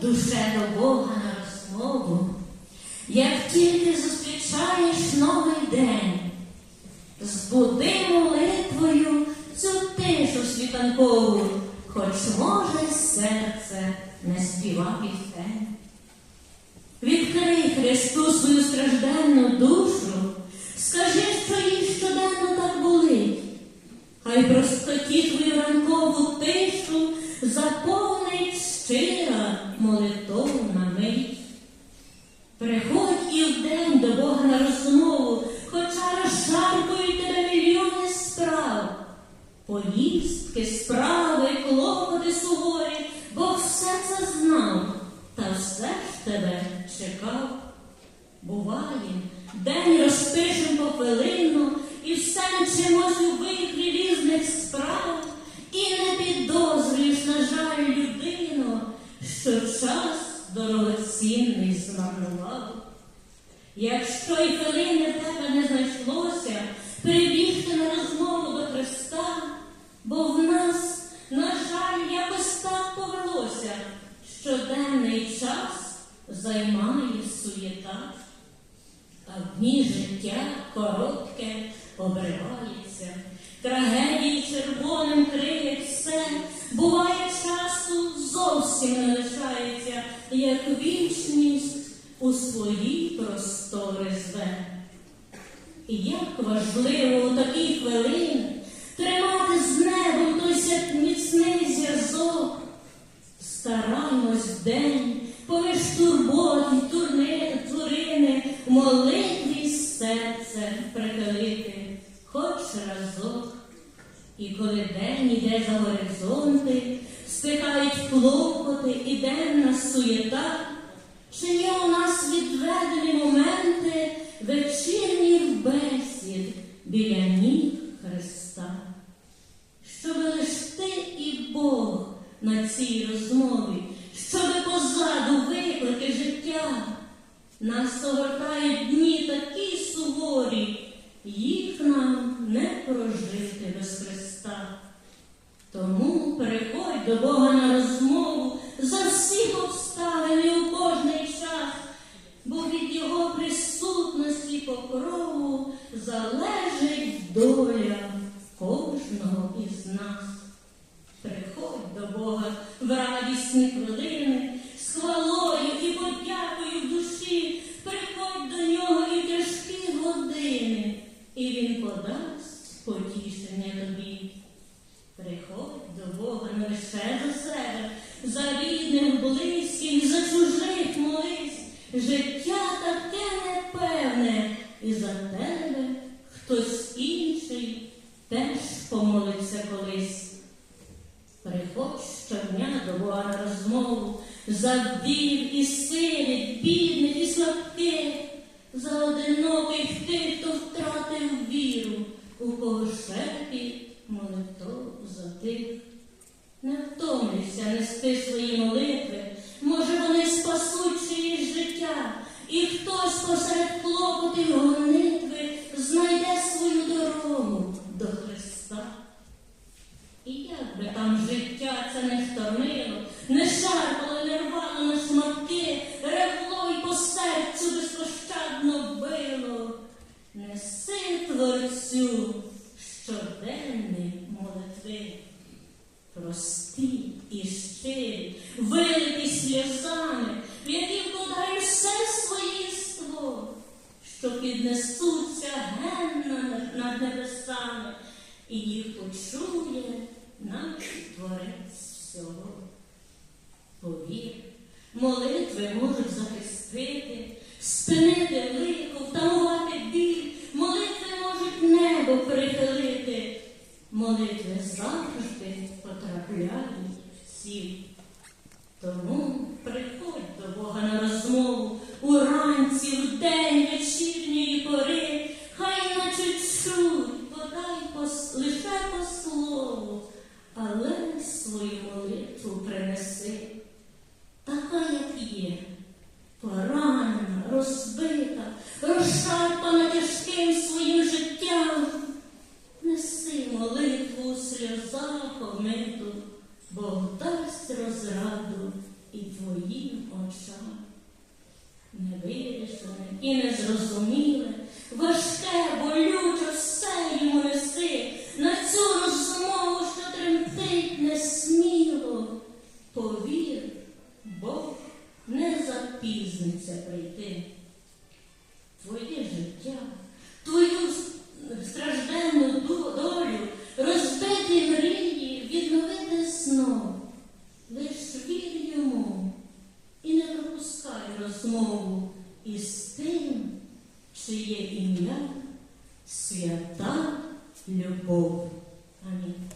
душе до Бога на розмову, як тільки зустрічаєш новий день, збуди молитвою цю тишу світанкову, хоч може серце не співа пісень. Відкрий Христу свою стражденну душу, скажи, що їй щоденно так болить. Хай простоті Приходь і вдень до Бога на розмову, хоча розшарпують тебе мільйони справ. Поїздки, справи, клопоти суворі, Бог все це знав, та все ж тебе чекав. Буває, день розпишем попелину, і все чимось у вихрі різних справ, і не підозрюєш, на жаль, людину, що час дорогоцінний змарнував. Якщо й хвилини тебе не знайшлося, прибігти на розмову до Христа, бо в нас, на жаль, якось так повелося, щоденний час займає суєта, а в дні життя коротке обривається, Як важливо у такі хвилини тримати з небом той міцний зв'язок, стараймось вдень, поміж турбот і турни, турини, молитві серце прихилити, хоч разок. І коли день іде за горизонти, стихають клопоти і денна суєта, чи є у нас відведені моменти вечірніх бесід біля ніг Христа? Щоби лиш ти і Бог на цій розмові, щоби позаду виклики життя, нас огортають дні такі суворі, їх нам не прожити без Христа. Тому переходь до Бога на кожного із нас. Приходь до Бога в радісні хвилини, з хвалою і подякою в душі, приходь до нього і тяжкі години, і Він подасть потішення тобі. Приходь до Бога не лише за себе, за рідних, близьких, за чужих молись. Життя таке непевне, і за тебе хтось інший теж помолиться колись. Приходь до розмову за вдів і сиріт, бідних і слабких, за одиноких тих, хто втратив віру, у кого шепіт молитов затих. Не втомлюйся нести свої молитви, може вони спасуть чиїсь життя, і хтось посеред клопотів гонитви знайде свою дорогу до Христа. І як би там життя це не штормило, не шарпало, не рвало на шматки, ревло й по серцю безпощадно било, неси творцю щоденні молитви, прості і щирі, вилиті сльозами, в які вкладаєш все своє єство, що піднесуться генно над- над небесами, і їх почує наш творець всього. Повір, молитви можуть захистити, спинити лихо, втамувати біль, молитви можуть небо прихилити, молитви завжди розбита, розшарпана тяжким своїм життям. Неси молитву у сльозах омиту, Бог дасть розраду і твоїм очам. Невирішене і незрозуміле, важке, болюче розмову із тим, чиє ім'я свята любов. Амінь.